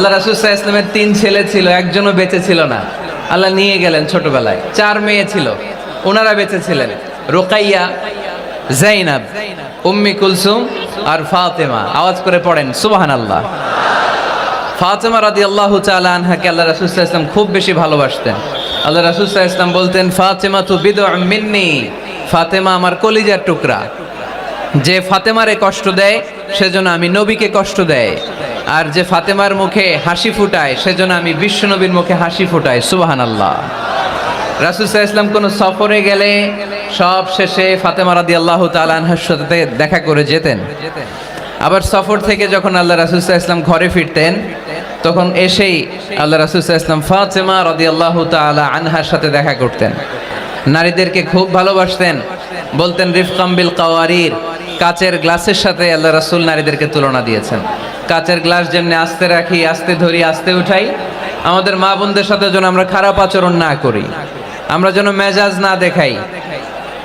আল্লাহ রাসুসাহ ইসলামের তিন ছেলে ছিল, একজনও বেঁচে ছিল না। আল্লাহ নিয়ে গেলেন ছোটবেলায়। চার মেয়ে ছিল, ওনারা বেঁচে ছিলেন। রোকাইয়া, জাইনাব, উম্মি কুলসুম আর ফাতেমা। আওয়াজ করে পড়েন সুবাহান আল্লাহ ফাতেমা রাদি আল্লাহ আনহাকে আল্লাহ রাসুসাহ ইসলাম খুব বেশি ভালোবাসতেন। আল্লাহ রাসুসাহ ইসলাম বলতেন ফাতেমা তু বিদ মিন্নি। ফাতেমা আমার কলিজার টুকরা। যে ফাতেমারে কষ্ট দেয়, সেজন্য আমি নবীকে কষ্ট দেয়। আর যে ফাতেমার মুখে হাসি ফুটায়, সেজন্য আমি বিশ্বনবীর মুখে হাসি ফুটাই সুবাহান আল্লাহ রাসুসাহ ইসলাম কোনো সফরে গেলে সব শেষে ফাতেমা রাদি আল্লাহ তালানহার সাথে দেখা করে যেতেন। আবার সফর থেকে যখন আল্লাহ রাসুসাহ ইসলাম ঘরে ফিরতেন, তখন এসেই আল্লাহ রাসুসাহ ইসলাম ফাতেমা রাদি আল্লাহ তালা আনহার সাথে দেখা করতেন। নারীদেরকে খুব ভালোবাসতেন, বলতেন, রিফকাম বিল কাওয়ারির। কাচের গ্লাসের সাথে আল্লাহ রাসুল নারীদেরকে তুলনা দিয়েছেন। কাচের গ্লাস যেমনি আস্তে রাখি, আস্তে ধরি, আস্তে উঠাই। আমাদের মা বোনদের সাথে যেন আমরা খারাপ আচরণ না করি। আমরা যেন মেজাজ না দেখাই।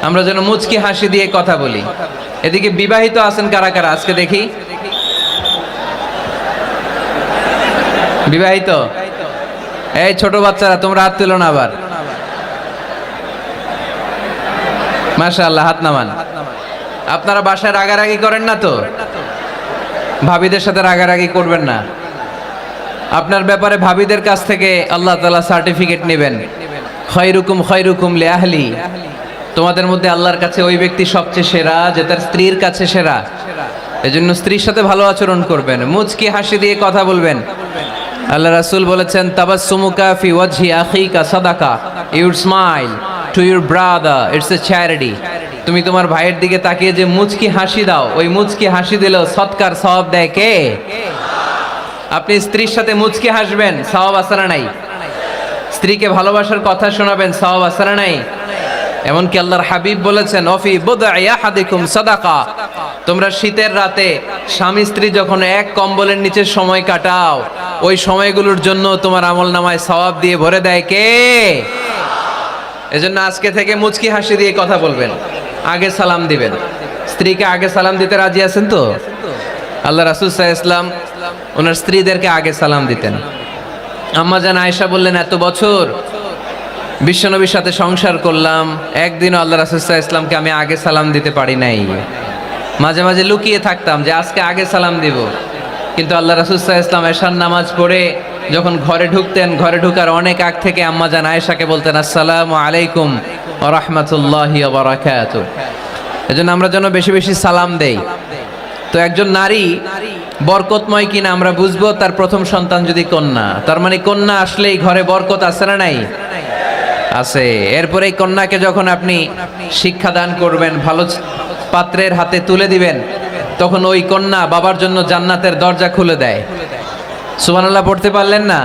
আমরা যেন মুচকি হাসি দিয়ে কথা বলি। এদিকে বিবাহিত আছেন কারা কারা? আজকে দেখি। বিবাহিত? এই ছোট বাচ্চারা, তোমরা হাত তুলো না আবার। মাশা আল্লাহ হাত নামান। আপনারা বাসায় রাগারাগি করেন না তো? ভাবিদের সাথে রাগারাগি করবেন না। আপনার ব্যাপারে ভাবিদের কাছ থেকে আল্লাহ তালা সার্টিফিকেট নেবেন। খয়রুকুম খয়রুকুম লে আহলি তোমাদের মধ্যে আল্লাহর কাছে ওই ব্যক্তি সবচেয়ে সেরা, যে তার স্ত্রীর কাছে সেরা। এজন্য স্ত্রীর সাথে ভালো আচরণ করবেন। মুচকি হাসি দিয়ে কথা বলবেন। আল্লাহ রাসুল বলেছেন, তাবাসসুমুকা ফি ওয়াজহি আখিকা সাদাকা। Your smile to your brother, it's a charity. তুমি তোমার ভাইয়ের দিকে তাকিয়ে যে মুচকি হাসি দাও, ওই মুচকি হাসি দিলেও সৎকার সওয়াব দেয় কে? আপনি স্ত্রীর সাথে মুচকি হাসবেন, সওয়াব আসারা নাই? স্ত্রীকে ভালোবাসার কথা শোনাবেন, সওয়াব আসারা নাই? এমনকি আল্লাহর হাবিব বলেছেন, অফি বোদাইয়াহাদিকুম সাদাকা। তোমরা শীতের রাতে স্বামী স্ত্রী যখন এক কম্বলের নিচে সময় কাটাও, ওই সময়গুলোর জন্য তোমার আমল নামায় সওয়াব দিয়ে ভরে দেয় কে? এজন্য আজকে থেকে মুচকি হাসি দিয়ে কথা বলবেন। আগে সালাম দিবেন। স্ত্রীকে আগে সালাম দিতে রাজি আছেন তো? আল্লাহ রাসুল সাহা ইসলাম ওনার স্ত্রীদেরকে আগে সালাম দিতেন। আম্মা জান আয়েশা বললেন, এত বছর বিশ্বনবীর সাথে সংসার করলাম, একদিনও আল্লাহ রাসুসাহ ইসলামকে আমি আগে সালাম দিতে পারি নাই। মাঝে মাঝে লুকিয়ে থাকতাম যে, আজকে আগে সালাম দিব। কিন্তু আল্লাহ রাসুসাহ ইসলাম এশার নামাজ পড়ে যখন ঘরে ঢুকতেন, ঘরে ঢুকার অনেক আগ থেকে আম্মা জান আয়েশাকে বলতেন, আসসালামু আলাইকুম। রহমতুল্লাহি বারাকাত এজন্য আমরা যেন বেশি বেশি সালাম দেই। তো একজন নারী বরকতময় কিনা আমরা বুঝব, তার প্রথম সন্তান যদি কন্যা। তার মানে কন্যা আসলেই ঘরে বরকত আছে না নাই? আছে। এরপরে কন্যাকে যখন আপনি শিক্ষা দান করবেন, ভালো পাত্রের হাতে তুলে দিবেন, তখন ওই কন্যা বাবার জন্য জান্নাতের দরজা খুলে দেয়। সুবহানাল্লাহ, পড়তে পারলেন না?